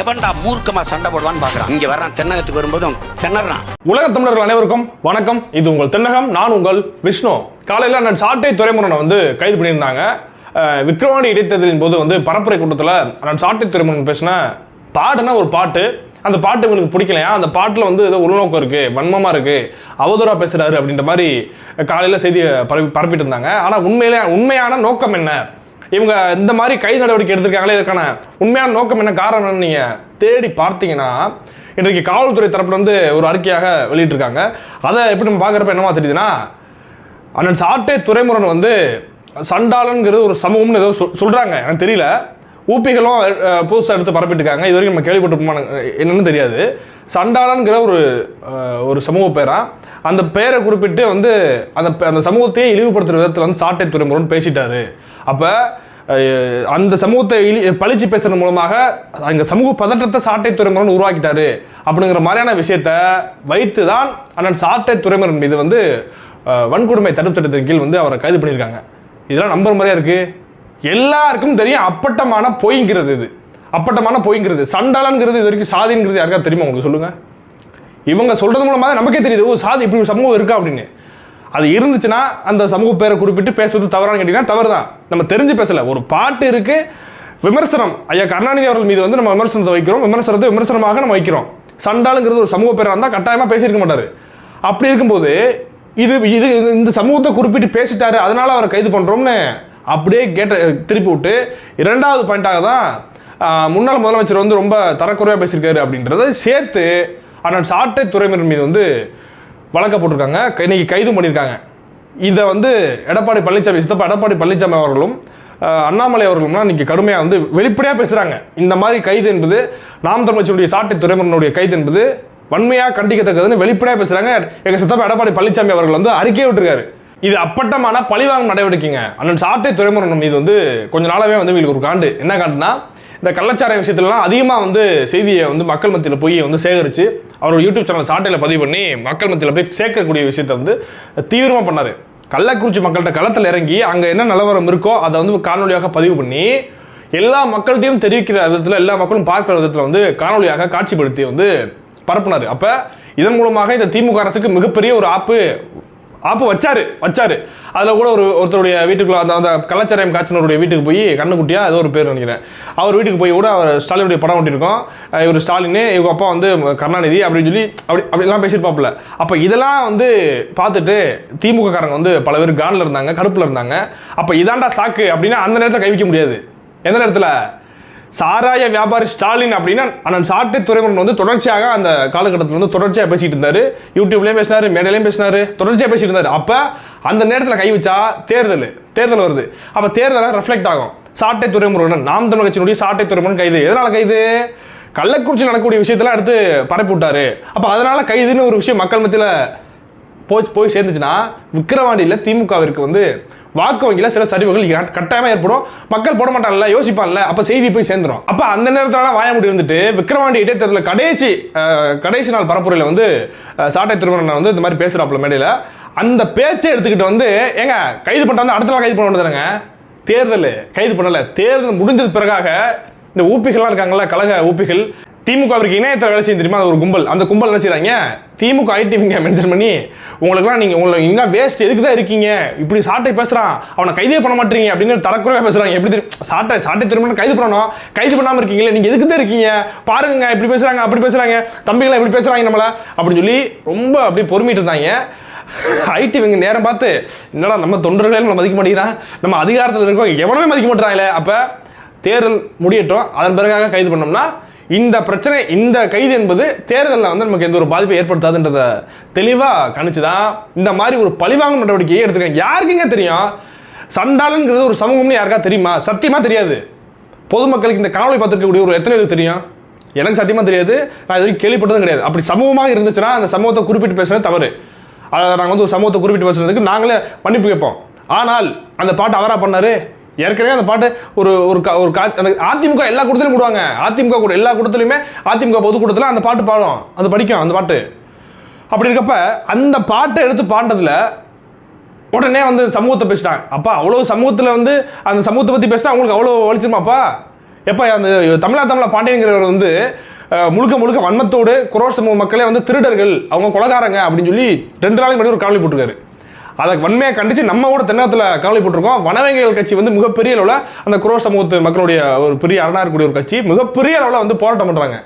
எவன்டா மூர்க்கமா சண்டை போடுவான்னு பாக்குறான். இங்க வர்றான் தென்னகத்துக்கு வரும்போது திணறான். உலக தமிழர்கள் அனைவருக்கும் வணக்கம். இது உங்கள் தென்னகம் நான் உங்கள் விஷ்ணு. காலையில் நான் சாட்டை துறைமுகனை வந்து கைது பண்ணியிருந்தாங்க. விக்ரவாணி இடைத்தேர்தலின் போது வந்து பரப்புரை கூட்டத்தில் நான் சாட்டை துறைமுகன் பேசின பாடுனா ஒரு பாட்டு. அந்த பாட்டு இவங்களுக்கு பிடிக்கலையா? அந்த பாட்டில் வந்து ஏதோ உள்நோக்கம் இருக்குது வன்மமாக இருக்குது அவதூறாக பேசுகிறாரு அப்படின்ற மாதிரி காலையில் செய்தியை பரப்பி பரப்பிட்டு இருந்தாங்க. ஆனால் உண்மையிலே உண்மையான நோக்கம் என்ன? இவங்க இந்த மாதிரி கைது நடவடிக்கை எடுத்திருக்காங்களே இதற்கான உண்மையான நோக்கம் என்ன காரணம்னு நீங்கள் தேடி பார்த்தீங்கன்னா இன்றைக்கு காவல்துறை தரப்புல வந்து ஒரு அறிக்கையாக வெளியிட்டிருக்காங்க. அதை எப்படி நம்ம பார்க்குறப்ப என்னமா தெரியுதுன்னா அண்ணன் சாட்டை துறைமுரன் வந்து சண்டாளன்கிறது ஒரு சமூகம்னு ஏதோ சொல் சொல்கிறாங்க எனக்கு தெரியல. ஊப்பிகளும் புதுசாக எடுத்து பரப்பிட்டு இருக்காங்க இது வரைக்கும் நம்ம கேள்விப்பட்டிருப்போமா என்னன்னு தெரியாது. சண்டாளன்கிற ஒரு ஒரு சமூக பேராக அந்த பெயரை குறிப்பிட்டு வந்து அந்த அந்த சமூகத்தையே இழிவுபடுத்துகிற விதத்தில் வந்து சாட்டை துறைமுருகன் பேசிட்டாரு. அப்போ அந்த சமூகத்தை இழி பழிச்சு பேசுறது மூலமாக அங்கே சமூக பதற்றத்தை சாட்டை துறைமுருகன் உருவாக்கிட்டாரு. அப்படிங்கிற மாதிரியான விஷயத்த வைத்து தான் அண்ணன் சாட்டை துறைமுருகன் மீது வந்து வன்கொடுமை தடுப்பு சட்டத்தின் கீழ் வந்து அவரை கைது பண்ணியிருக்காங்க. இதெல்லாம் நம்புற மாதிரியா இருக்குது எல்லாருக்கும் தெரியும் அப்பட்டமான பொய்ங்கிறது இது. அப்பட்டமான பொய்ங்கிறது. சண்டாளங்கிறது இது வரைக்கும் சாதிங்கிறது யாருக்கா தெரியுமா உங்களுக்கு? சொல்லுங்கள் இவங்க சொல்கிறது மூலமாக தான் நமக்கே தெரியுது ஓ சாதி இப்படி ஒரு சமூகம் இருக்கா? அப்படின்னு. அது இருந்துச்சுன்னா அந்த சமூக பேரை குறிப்பிட்டு பேசுவது தவறான்னு கேட்டிங்கன்னா தவறு தான் நம்ம தெரிஞ்சு பேசலை. ஒரு பாட்டு இருக்குது விமர்சனம். ஐயா கருணாநிதி அவர்கள் மீது வந்து நம்ம விமர்சனத்தை வைக்கிறோம். விமர்சனத்தை விமர்சனமாக நம்ம வைக்கிறோம். சண்டாளுங்கிறது ஒரு சமூக பேராக இருந்தால் கட்டாயமாக பேசியிருக்க மாட்டார். அப்படி இருக்கும்போது இது இது இது- இந்த சமூகத்தை குறிப்பிட்டு பேசிட்டாரு அதனால அவரை கைது பண்ணுறோம்னு அப்படியே கேட்ட திருப்பி விட்டு இரண்டாவது பாயிண்டாக தான் முன்னாள் முதலமைச்சர் வந்து ரொம்ப தரக்குறையாக பேசியிருக்காரு அப்படின்றத சேர்த்து அண்ணன் சாட்டை துறைமுறை மீது வந்து வழக்க போட்டிருக்காங்க. இன்னைக்கு கைது பண்ணியிருக்காங்க. இதை வந்து எடப்பாடி பழனிசாமி சித்தப்பா எடப்பாடி பழனிசாமி அவர்களும் அண்ணாமலை அவர்களும்லாம் இன்றைக்கி கடுமையாக வந்து வெளிப்படையாக பேசுகிறாங்க இந்த மாதிரி கைது என்பது நாம் தமிழ்ச்சியுடைய சாட்டை துறைமுகனுடைய கைது என்பது வன்மையாக கண்டிக்கத்தக்கதுன்னு வெளிப்படையாக பேசுகிறாங்க எங்கள் சித்தப்பா எடப்பாடி பழனிசாமி அவர்கள் வந்து அறிக்கை விட்டுருக்காரு. இது அப்பட்டமான பழிவாங்கும் நடவடிக்கைங்க. அண்ணன் சாட்டை துறைமுருகன் மீது வந்து கொஞ்ச நாளாவே வந்து இவங்களுக்கு ஒரு காண்டு. என்ன காண்டுனா இந்த கள்ளச்சார விஷயத்துலலாம் அதிகமாக வந்து செய்தியை வந்து மக்கள் மத்தியில் போய் வந்து சேகரித்து அவரோட யூடியூப் சேனல் சாட்டையில் பதிவு பண்ணி மக்கள் மத்தியில் போய் சேர்க்கக்கூடிய விஷயத்தை வந்து தீவிரமாக பண்ணார். கள்ளக்குறிச்சி மக்கள்கிட்ட களத்தில் இறங்கி அங்கே என்ன நிலவரம் இருக்கோ அதை வந்து காணொலியாக பதிவு பண்ணி எல்லா மக்கள்கிட்டையும் தெரிவிக்கிற விதத்தில் எல்லா மக்களும் பார்க்குற விதத்தில் வந்து காணொலியாக காட்சிப்படுத்தி வந்து பரப்புனார். அப்போ இதன் மூலமாக இந்த திமுக அரசுக்கு மிகப்பெரிய ஒரு ஆப்பு அப்போ வச்சாரு வச்சாரு. அதில் கூட ஒரு ஒருத்தருடைய வீட்டுக்குள்ள அந்த அந்த கலாச்சாரம் காய்ச்சினருடைய வீட்டுக்கு போய் கண்ணுக்குட்டியா ஏதோ ஒரு பேர் நினைக்கிறேன். அவர் வீட்டுக்கு போய் கூட அவர் ஸ்டாலினுடைய படம் ஒட்டியிருக்கோம் இவர் ஸ்டாலின் இவங்க அப்பா வந்து கருணாநிதி அப்படின்னு சொல்லி அப்படி அப்படிலாம் பேசியிருப்பாப்புல. அப்போ இதெல்லாம் வந்து பார்த்துட்டு திமுக காரங்க வந்து பல பேர் கானில் இருந்தாங்க கடுப்பில் இருந்தாங்க. அப்போ இதாண்டா சாக்கு அப்படின்னா அந்த நேரத்தில் கைவிக்க முடியாது. எந்த நேரத்தில்? சாராய வியாபாரி ஸ்டாலின் அப்படின்னா அண்ணன் சாட்டை துறைமுருகன் வந்து தொடர்ச்சியாக அந்த காலகட்டத்தில் வந்து தொடர்ச்சியாக பேசிட்டு இருந்தாரு. யூடியூப்லேயும் பேசினாரு மேடையிலையும் பேசினாரு தொடர்ச்சியாக பேசிட்டு இருந்தார். அப்போ அந்த நேரத்தில் கை வச்சா தேர்தல் தேர்தல் வருது. அப்போ தேர்தலை ரெஃப்ளெக்ட் ஆகும். சாட்டை துறைமுருகன் நாம் தமிழ் கட்சியினுடைய சாட்டை துறைமுருகன் கைது. எதனால் கைது? கள்ளக்குறிச்சி நடக்கக்கூடிய விஷயத்தெல்லாம் எடுத்து பரப்பி விட்டாரு அப்போ அதனால் கைதுன்னு ஒரு விஷயம் மக்கள் மத்தியில் போய் போய் சேர்ந்துச்சுன்னா விக்கிரவாண்டியில் திமுகவிற்கு வந்து வாக்கு வங்கியில் சில சரிவுகள் கட்டாயமாக ஏற்படும். மக்கள் போட மாட்டாங்கல்ல யோசிப்பான்ல அப்போ செய்தி போய் சேர்ந்துரும். அப்போ அந்த நேரத்தில் வாய முடி வந்துட்டு விக்ரவாண்டி இடைத்தேர்தலில் கடைசி கடைசி நாள் பரப்புரையில் வந்து சாட்டை திருமணம் வந்து இந்த மாதிரி பேசுகிறாப்புல மேடையில். அந்த பேச்சை எடுத்துக்கிட்டு வந்து ஏங்க கைது பண்ணிட்டு அடுத்த நாள் கைது பண்ண வேண்டியதுங்க தேர்தல் கைது பண்ணலை. தேர்தல் முடிஞ்சது பிறகாக இந்த ஊப்பிகள்லாம் இருக்காங்களா கழக ஊப்பிகள் திமுகவிற்கு இணையத்தில் வேலை செய்யும் தெரியுமா? அது ஒரு கும்பல். அந்த கும்பல் என்ன செய்கிறாங்க திமுக ஐடிவிங்க மென்ஷன் பண்ணி உங்களுக்குலாம் நீங்கள் உங்களை இன்னும் வேஸ்ட் எதுக்கு தான் இருக்கீங்க? இப்படி சாட்டை பேசுகிறான் அவனை கைதே பண்ண மாட்டீங்க. அப்படின்னு தரக்குறையாக பேசுகிறாங்க எப்படி தெரியும் சாட்டை சாட்டை திரும்ப கைது பண்ணணும். கைது பண்ணாமல் இருக்கீங்களே நீங்கள் எதுக்கு தான் இருக்கீங்க? பாருங்க இப்படி பேசுகிறாங்க அப்படி பேசுகிறாங்க தம்பிகளை இப்படி பேசுகிறாங்க நம்மளை. அப்படின்னு சொல்லி ரொம்ப அப்படியே பொறுமிட்டு இருந்தாங்க. ஐடி இவங்க நேரம் பார்த்து என்னடா நம்ம தொண்டர்களே நம்ம மதிக்க மாட்டேங்கிறான். நம்ம அதிகாரத்தில் இருக்கோம். எவனுமே மதிக்க மாட்டாங்களே அப்போ தேர்தல் முடியட்டும். அதன் பிறகாக கைது பண்ணோம்னா இந்த பிரச்சனை இந்த கைது என்பது தேர்தலில் வந்து நமக்கு எந்த ஒரு பாதிப்பை ஏற்படுத்தாதுன்றத தெளிவாக கணிச்சு தான் இந்த மாதிரி ஒரு பழிவாங்கும் நடவடிக்கையை எடுத்துருக்காங்க. யாருக்குங்க தெரியும்? சண்டாளன்ங்கிறது ஒரு சமூகம்னு யாருக்கா தெரியுமா? சத்தியமாக தெரியாது. பொதுமக்களுக்கு இந்த காணொலி பார்த்துருக்கக்கூடிய ஒரு எத்தனை பேருக்கு தெரியும்? எனக்கு சத்தியமாக தெரியாது. நான் இது வரைக்கும் கேள்விப்பட்டதும் கிடையாது. அப்படி சமூகமாக இருந்துச்சுன்னா அந்த சமூகத்தை குறிப்பிட்டு பேசுறது தவறு. அதை நாங்கள் வந்து ஒரு சமூகத்தை குறிப்பிட்டு பேசுறதுக்கு நாங்களே மன்னிப்பு கேட்போம். ஆனால் அந்த பாட்டு அவரா பண்ணார் ஏற்கனவே அந்த பாட்டு ஒரு ஒரு கா- ஒரு கா அந்த அதிமுக எல்லா கூட்டத்திலும் போடுவாங்க. அதிமுக கூட எல்லா கூட்டத்திலையுமே அதிமுக பொதுக்கூட்டத்தில் அந்த பாட்டு பாடும். அது படிக்கும் அந்த பாட்டு. அப்படி இருக்கப்ப அந்த பாட்டை எடுத்து பாண்டதில் உடனே வந்து சமூகத்தை பேசிட்டாங்க. அப்பா அவ்வளோ சமூகத்தில் வந்து அந்த சமூகத்தை பற்றி பேசினா அவங்களுக்கு அவ்வளோ வலிச்சிருமாப்பா எப்போ அந்த தமிழா தமிழா பாண்டியங்கிறவர் வந்து முழுக்க முழுக்க வன்மத்தோடு குரோர் சமூக மக்களே வந்து திருடர்கள். அவங்க கொலகாரங்க அப்படின்னு சொல்லி ரெண்டு நாளைக்கு முன்னாடி ஒரு காவலி போட்டிருக்காரு. அதை வன்மையாக கண்டிச்சு நம்ம கூட தென்னகத்தில் கவலை போட்டிருக்கோம். கட்சி வந்து மிகப்பெரிய அளவில் அந்த குரோ சமூகத்து மக்களுடைய ஒரு பெரிய அரணா இருக்கக்கூடிய ஒரு கட்சி. மிகப்பெரிய அளவில் வந்து போராட்டம் பண்ணுறாங்க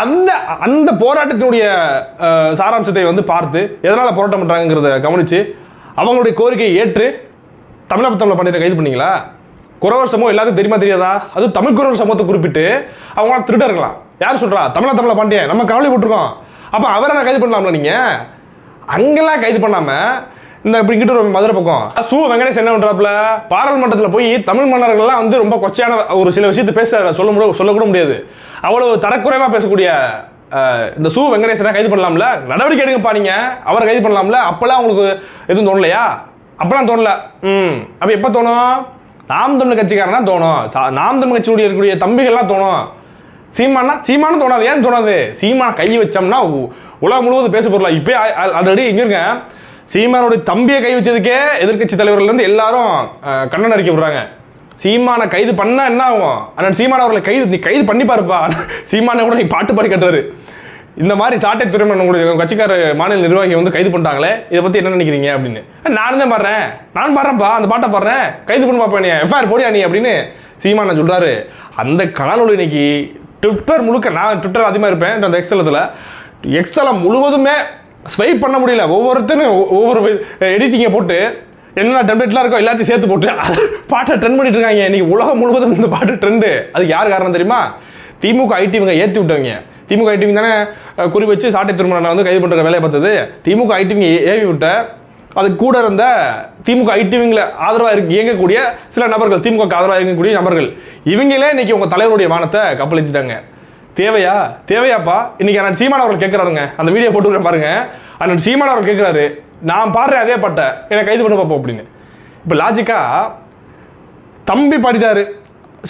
அந்த அந்த போராட்டத்தினுடைய சாராம்சத்தை வந்து பார்த்து எதனால் போராட்டம் பண்ணுறாங்கிறத கவனித்து அவங்களுடைய கோரிக்கையை ஏற்று தமிழக தமிழ் பண்ணிட்டு கைது பண்ணீங்களா? குறவர் சமூகம் எல்லாத்துக்கும் தெரியுமா தெரியாதா? அது தமிழ் குறவர் சமூகத்தை குறிப்பிட்டு அவங்களாம் இருக்கலாம். யார் சொல்கிறா தமிழ தமிழ பாண்டியன். நம்ம கவலை அப்போ அவரை நான் கைது பண்ணலாம்ல நீங்கள் அங்கெல்லாம் கைது பண்ணாமல் இந்த இப்படி கிட்ட ஒரு மதுரை பக்கம். சு வெங்கடேஷ் என்ன பண்றாப்ல பாராளுமன்றத்தில் போய் தமிழ் மன்னர்கள்லாம் வந்து ரொம்ப கொச்சையான ஒரு சில விஷயத்தை பேசுறாரு சொல்ல முடியாது சொல்லக்கூட முடியாது. அவ்வளவு தரக்குறைவாக பேசக்கூடிய இந்த சு வெங்கடேசனை கைது பண்ணலாம்ல? நடவடிக்கை எடுங்கப்பா நீங்க. அவரை கைது பண்ணலாம்ல. அப்பெல்லாம் உங்களுக்கு எதுவும் தோணலையா? அப்பெல்லாம் தோணல. ம். அப்போ எப்போ தோணும்? நாம் தமிழ் கட்சிக்காரனா தோணும். சா- நாம் தமிழ் கட்சியுடைய இருக்கக்கூடிய தம்பிகள்லாம் தோணும். சீமானா சீமானு தோணாது. ஏன்னு தோணாது? சீமான கை வச்சோம்னா உ- உலகம் முழுவதும் பேச பொருளா. இப்போ ஆல்ரெடி இங்கே இருக்கேன் சீமானுடைய தம்பியை கை வச்சதுக்கே எதிர்க்கட்சி தலைவர்கள்லேருந்து எல்லாரும் கண்ணன் அறிக்கை விடுறாங்க. சீமானை கைது பண்ணால் என்ன ஆகும்? ஆனால் சீமான அவர்களை கைது நீ கைது பண்ணி பாருப்பா சீமானை கூட நீ பாட்டு பாடி கட்டுறாரு. இந்த மாதிரி சாட்டை துறைமன் உங்களுடைய கட்சிக்கார மாநில நிர்வாகி வந்து கைது பண்ணிட்டாங்களே இதை பற்றி என்ன நினைக்கிறீங்க அப்படின்னு. "அஹ், நானும் தான் பாடுறேன். நான் பாடுறேன்ப்பா. அந்த பாட்டை பாடுறேன். கைது பண்ணி பார்ப்பேன் நீ எஃப்ஐஆர் போடியா நீ அப்படின்னு சீமான சொல்கிறாரு அந்த காணொளி இன்னைக்கு ட்விட்டர் முழுக்க நான் ட்விட்டர் அதிகமாக இருப்பேன். அந்த எக்ஸ்தலத்தில் எக்ஸ்தலம் முழுவதுமே ஸ்வைப் பண்ண முடியல. ஒவ்வொருத்தரும் ஒவ்வொரு எடிட்டிங்கை போட்டு என்ன டெம்ப்ளேட்லாம் இருக்கோ எல்லாத்தையும் சேர்த்து போட்டு பாட்டை ட்ரெண்ட் பண்ணிட்டு இருக்காங்க. இன்றைக்கி உலகம் முழுவதும் இந்த பாட்டு ட்ரெண்டு அதுக்கு யார் காரணம் தெரியுமா? திமுக ஐடி இவங்க ஏற்றி விட்டவங்க. திமுக ஐடி தானே குறி வச்சு சாட்டை திருமணம் வந்து கைது பண்ணுற வேலையை பார்த்தது. திமுக ஐடிவிங்க ஏவி விட்ட அது கூட இருந்த திமுக ஐடிவிங்கில் ஆதரவாக இருக்கு இயங்கக்கூடிய சில நபர்கள் திமுக ஆதரவாக இயங்கக்கூடிய நபர்கள். இவங்களே இன்றைக்கி உங்கள் தலைவருடைய வானத்தை கப்பலித்திட்டாங்க. தேவையா? தேவையாப்பா? இன்னைக்கு அண்ணன் சீமான் அவர்கள் கேட்குறாருங்க. அந்த வீடியோ போட்டுக்கிறேன் பாருங்க. அண்ணன் சீமான் அவர்கள் கேட்குறாரு. நான் பாடுறேன் அதே பாட்டை. என்னை கைது பண்ண பார்ப்போம் அப்படின்னு. இப்போ லாஜிக்கா தம்பி பாடிட்டாரு.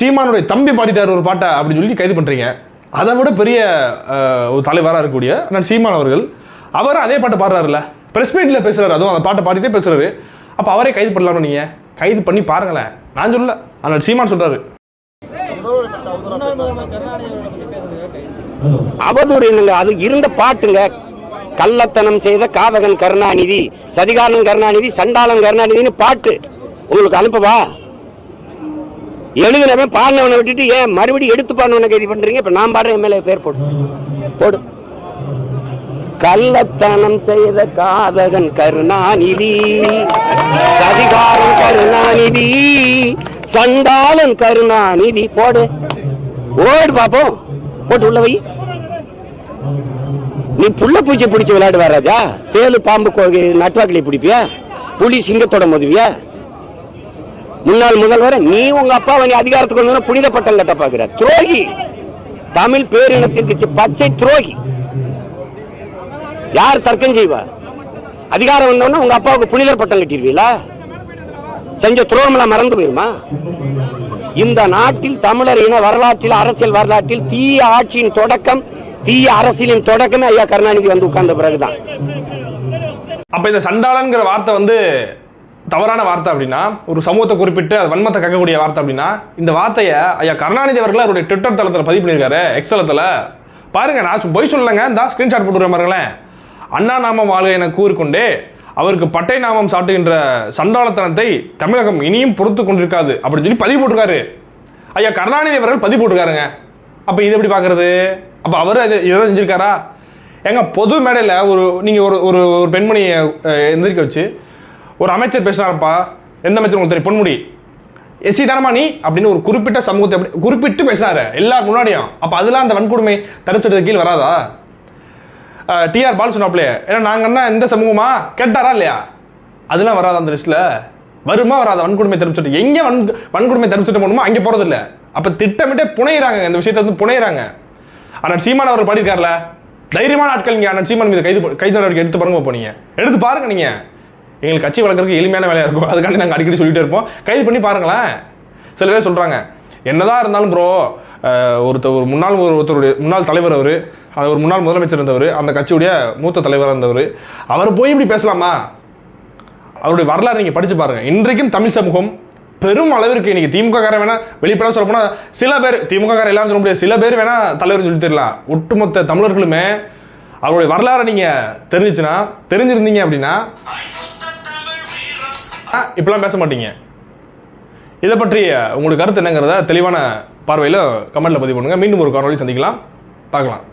சீமானுடைய தம்பி பாடிட்டார் ஒரு பாட்டை அப்படின்னு சொல்லி கைது பண்ணுறீங்க அதை விட பெரிய ஒரு தலைவராக இருக்கக்கூடிய அண்ணன் சீமான் அவர்கள் அவரும் அதே பாட்டை பாடுறாருல்ல. ப்ரெஸ் மீட்டில் பேசுகிறாரு அதுவும் அந்த பாட்டை பாடிட்டே பேசுகிறாரு அப்போ அவரே கைது பண்ணலாம்னு நீங்கள் கைது பண்ணி பாருங்களேன். நான் சொல்லல. அண்ணன் சீமான் சொல்கிறாரு அவதூறு என்னங்க அது இருந்த பாட்டுங்க. கள்ளத்தனம் செய்த காதகன் கருணாநிதி சதிகாரன் கருணாநிதி சண்டாளன் கருணாநிதினு பாட்டு. உங்களுக்கு அனுப்பவா? எழுதினவன் பாடினவனை விட்டுட்டு ஏன் மறுபடியும் எடுத்து பாடினவனை கைது பண்றீங்க? இப்ப நான் பாடுற எம்எல்ஏ பேர் போடு. போடு. கள்ளத்தனம் செய்த காதகன் கருணாநிதி சதிகாரன் கருணாநிதி சண்டாளன் கருணாநிதி. போடு. ஓடு பாப்போம். போட்டு உள்ள வை. நீ புள்ள பூச்சி பிடிச்சி விளையாடுவா ராஜா. தேலு பாம்பு நட்வாக்கிலே நட்டுவாக்கிளி பிடிப்பியா? புலி சிங்கத்தோட மோதுவியா? முன்னாள் முதல்வர் நீ உங்க அப்பா நீ அதிகாரத்துக்கு வந்து புனித பட்டம் கட்ட பாக்குற துரோகி. தமிழ் பேரினத்திற்கு பச்சை துரோகி. யார் தர்க்கம் செய்வா? அதிகாரம் வந்தோடனே உங்க அப்பாவுக்கு புனிதர் பட்டம் கட்டிடுவீங்களா செஞ்ச துரோகமெல்லாம் மறந்து போயிருமா? இந்த நாட்டில் தமிழர் இன வரலாற்றில் அரசியல் வரலாற்றில் தீய ஆட்சியின் தொடக்கம் தீய அரசியலின் தொடக்கமே ஐயா கருணாநிதி வந்து உட்கார்ந்த பிறகுதான். அப்போ இந்த சண்டாளன்கிற வார்த்தை வந்து தவறான வார்த்தை அப்படின்னா ஒரு சமூகத்தை குறிப்பிட்டு அது வன்மத்தை கக்கக்கூடிய வார்த்தை அப்படின்னா இந்த வார்த்தையை ஐயா கருணாநிதி அவர்கள் அவருடைய ட்விட்டர் தளத்தில் பதிவு பண்ணியிருக்காரு எக்ஸலத்தில் பாருங்க நான் பொய் சொல்லலைங்க இந்த ஸ்க்ரீன்ஷாட் போட்டு பாருங்களேன். அண்ணா நாமம் வாழ்க என கூறிக்கொண்டே அவருக்கு பட்டை நாமம் சாட்டுகின்ற சண்டாளத்தனத்தை தமிழகம் இனியும் பொறுத்து கொண்டிருக்காது அப்படின்னு சொல்லி பதிவு போட்டிருக்காரு. ஐயா கருணாநிதி அவர்கள் பதிவு போட்டுருக்காருங்க. அப்போ இது எப்படி பார்க்கறது அப்போ அவர் இது இதை செஞ்சிருக்காரா? ஏங்க பொது மேடையில் ஒரு நீங்கள் ஒரு ஒரு ஒரு பெண்மணியை எந்திரிக்க வச்சு ஒரு அமைச்சர் பேசுனாருப்பா. எந்த அமைச்சர் உங்களுக்கு தெரியும்? பொன்முடி. எஸ்சி தானமா நீ அப்படின்னு ஒரு குறிப்பிட்ட சமூகத்தை எப்படி குறிப்பிட்டு பேசினாரு எல்லாருக்கு முன்னாடியும். அப்போ அதெல்லாம் அந்த வன்கொடுமை தடுத்துட்டு கீழ் வராதா? டிஆர் பால் சொன்னாப்லையே ஏன்னா நாங்கள் என்ன எந்த சமூகமா? கேட்டாரா இல்லையா? அதெல்லாம் வராதா அந்த லிஸ்ட்டில் வருமா வராத? வன்கொடுமை தடுப்பு சட்டம். எங்கே வன் வன்கொடுமை தடுப்பு சட்டம் அங்கே அங்கே இல்லை அப்போ திட்டமிட்டே புனையிறாங்க. இந்த விஷயத்தை வந்து புனையிறாங்க. அண்ணன் சீமான் அவர்கள் பாடியிருக்கார்ல? தைரியமான ஆட்கள் நீங்கள் அண்ணன் சீமான் மீது கைது கைது நடவடிக்கை எடுத்து பாருங்க போனீங்க எடுத்து பாருங்க நீங்கள் எங்களுக்கு கட்சி வளர்க்குறதுக்கு எளிமையான வேலையாக இருக்கும். அதுக்காண்டி நாங்கள் அடிக்கடி சொல்லிகிட்டே இருப்போம். கைது பண்ணி பாருங்களேன். சில பேர் சொல்கிறாங்க என்னதான் இருந்தாலும் ப்ரோ ஒருத்தர் ஒரு முன்னாள் ஒரு ஒருத்தருடைய முன்னாள் தலைவர் அவர் அது ஒரு முன்னாள் முதலமைச்சர் இருந்தவர் அந்த கட்சியுடைய மூத்த தலைவராக இருந்தவர் அவர் போய் இப்படி பேசலாமா? அவருடைய வரலாறு நீங்கள் படித்து பாருங்கள் இன்றைக்கும் தமிழ் சமூகம் பெரும் அளவிற்கு இன்னைக்கு திமுக காரன் வேணா வெளிப்படையாக சொல்ல போனால் சில பேர் திமுக காரன் எல்லாரும் சொல்ல முடியாது. சில பேர் வேணா தலைவர் சொல்லி தரலாம். ஒட்டுமொத்த தமிழர்களுமே அவருடைய வரலாறை நீங்கள் தெரிஞ்சிச்சுன்னா தெரிஞ்சிருந்தீங்க அப்படின்னா ஆ, இப்படிலாம் பேச மாட்டீங்க. இதை பற்றி உங்களுக்கு கருத்து என்னங்கிறத தெளிவான பார்வையில் கமெண்ட்டில் பதிவு பண்ணுங்கள் மீண்டும் ஒரு காரணம் சந்திக்கலாம். பார்க்கலாம்.